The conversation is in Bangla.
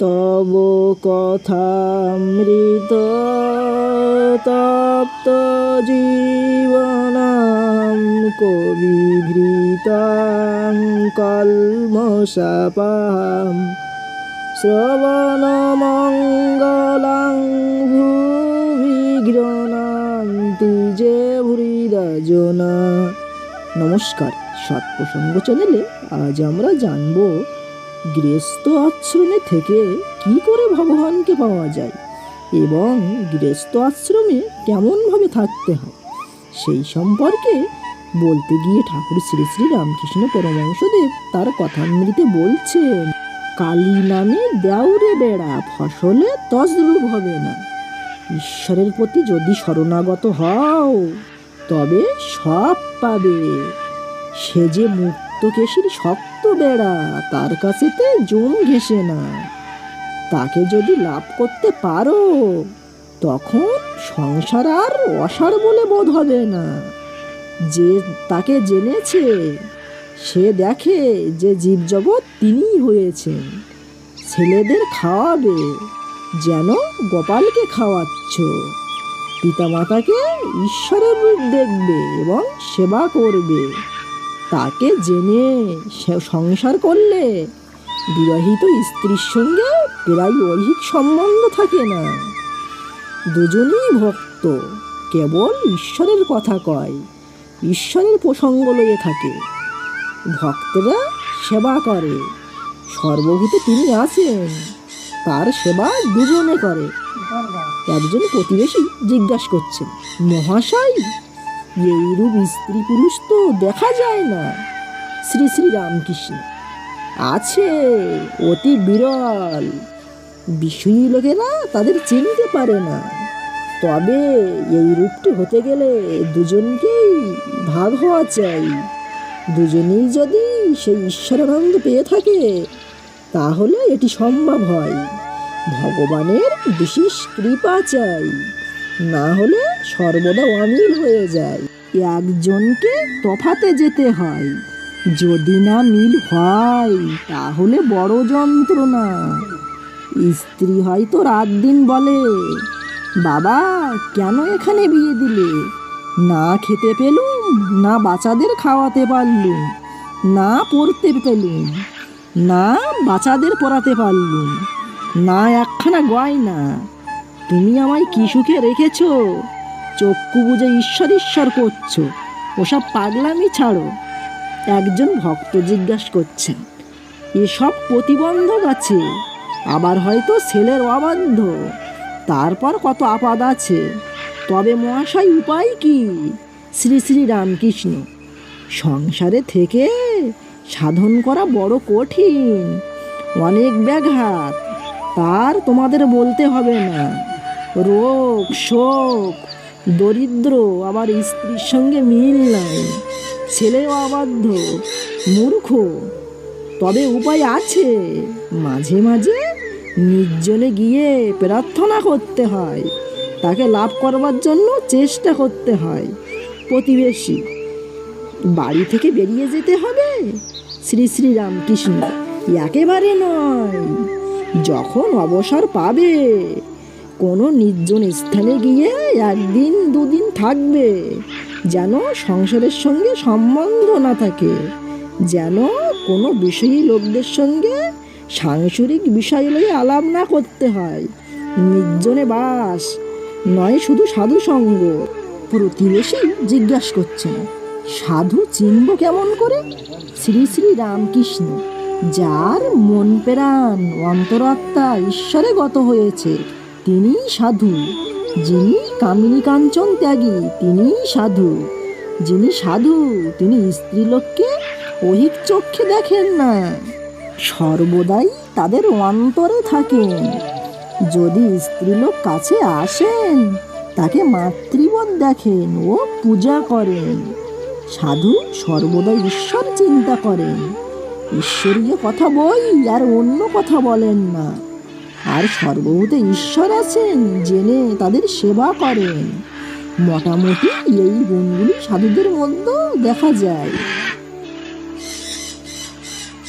তব কথামৃত তপ্ত জীবনাম কবিভৃতাং কলমশাপাম শ্রবণমঙ্গলাং ভুবি গৃহণান্তি যে ভৃদাজনা নমস্কার, সৎপ্রসঙ্গ চ্যানেলে আজ আমরা জানব গৃহস্থ আশ্রমে থেকে কি করে ভগবানকে পাওয়া যায়? এবং গৃহস্থ আশ্রমে কেমনভাবে থাকতে হয়? সেই সম্পর্কে বলতে গিয়ে ঠাকুর শ্রী শ্রী রামকৃষ্ণ পরমহংসদেব তার কথামৃতে বলছেন, কালী নামে দেউরে বেড়া, ফসলে তজরূপ হবে না। ঈশ্বরের প্রতি যদি শরণাগত হও, তবে সব পাবে। সে যে মুক্ত কেশির শক্ত বেড়া, তার কাছেতে জম ঘেসে না। তাকে যদি লাভ করতে পারো, তখন সংসার আর অসার বলে বোধ হবে না। যে তাকে জেনেছে, সে দেখে যে জীবজগৎ তিনিই হয়েছেন। ছেলেদের খাওয়াবে, যেন গোপালকে খাওয়াচ্ছ। পিতামাতাকে ঈশ্বরের রূপ দেখবে এবং সেবা করবে। তাকে জেনে সংসার করলে বিবাহিত স্ত্রীর সঙ্গে প্রায় ঐহিক সম্বন্ধ থাকে না। দুজনেই ভক্ত, কেবল ঈশ্বরের কথা কয়, ঈশ্বরের প্রসঙ্গ লয়ে থাকে। ভক্তরা সেবা করে, সর্বভূতে তিনি আছেন, তার সেবা দুজনে করে। একজন প্রতিবেশী জিজ্ঞাসা করছেন, মহাশয় এইরূপ স্ত্রী পুরুষ তো দেখা যায় না। শ্রী শ্রী রামকৃষ্ণ। আছে, অতি বিরল। বিষয়ী লোকেরা তাদের চিনতে পারে না। তবে এই রূপটি হতে গেলে দুজনকেই ভাগ হওয়া চাই। দুজনেই যদি সেই ঈশ্বরানন্দ পেয়ে থাকে, তাহলে এটি সম্ভব হয়। ভগবানের বিশেষ কৃপা চাই। না হলে সর্বদা অমিল হয়ে যায়। একজনকে তফাতে যেতে হয়। যদি না মিল হয়, তাহলে বড় যন্ত্রণা। স্ত্রী হয়তো রাত দিন বলে, বাবা, কেন এখানে বিয়ে দিলে? না খেতে পেলুম, না বাচ্চাদের খাওয়াতে পারলুম, না পড়তে পেলুম, না বাচ্চাদের পড়াতে পারলুম, না একখানা গয়না। তুমি আমায় কি সুখে রেখেছো? চক্ষু বুঝে ঈশ্বর ঈশ্বর করছ। ওসব পাগলামি ছাড়ো। একজন ভক্ত জিজ্ঞাসা করছেন, এসব প্রতিবন্ধক আছে? আবার হয়তো ছেলের অবাধ্য। তারপর কত আপাদ আছে? তবে মহাশয়, উপায় কি? শ্রী শ্রী রামকৃষ্ণ, সংসারে থেকে সাধন করা বড় কঠিন। অনেক ব্যাঘাত। তার তোমাদের বলতে হবে না। রোগ, শোক দরিদ্র আবার স্ত্রীর সঙ্গে মিল নাই। ছেলেও অবাধ্য, মূর্খ। তবে উপায় আছে। মাঝে মাঝে নির্জনে গিয়ে প্রার্থনা করতে হয়। তাকে লাভ করবার জন্য চেষ্টা করতে হয়। প্রতিবেশী, বাড়ি থেকে বেরিয়ে যেতে হবে? শ্রী শ্রী রামকৃষ্ণ, একেবারে নয়। যখন অবসর পাবে কোনো নির্জন স্থানে গিয়ে একদিন, দুদিন থাকবে, যেন সংসারের সঙ্গে সম্বন্ধ না থাকে, যেন কোনো বিষয়ী লোকদের সঙ্গে সাংসারিক বিষয় লয়ে আলাপ না করতে হয়। নির্জনে বাস, নয় শুধু সাধু সঙ্গ, প্রতিবেশী জিজ্ঞাসা করছেন, সাধু চিনব কেমন করে? শ্রী শ্রী রামকৃষ্ণ, যার মন প্রাণ অন্তরাত্মা ঈশ্বরে গত হয়েছে তিনিই সাধু। যিনি কামিনী কাঞ্চন ত্যাগী তিনিই সাধু। যিনি সাধু, তিনি স্ত্রীলোককে অহিক চক্ষে দেখেন না। সর্বদাই তাদের অন্তরে থাকেন। যদি স্ত্রীলোক কাছে আসেন, তাকে মাতৃবৎ দেখেন ও পূজা করেন। সাধু সর্বদা ঈশ্বর চিন্তা করেন। ঈশ্বরীয় কথা বই আর অন্য কথা বলেন না। আর সর্বভূতে ঈশ্বর আছেন, জেনে তাদের সেবা করেন। মোটামুটি এই গুণগুলি সাধুদের মধ্যেও দেখা যায়।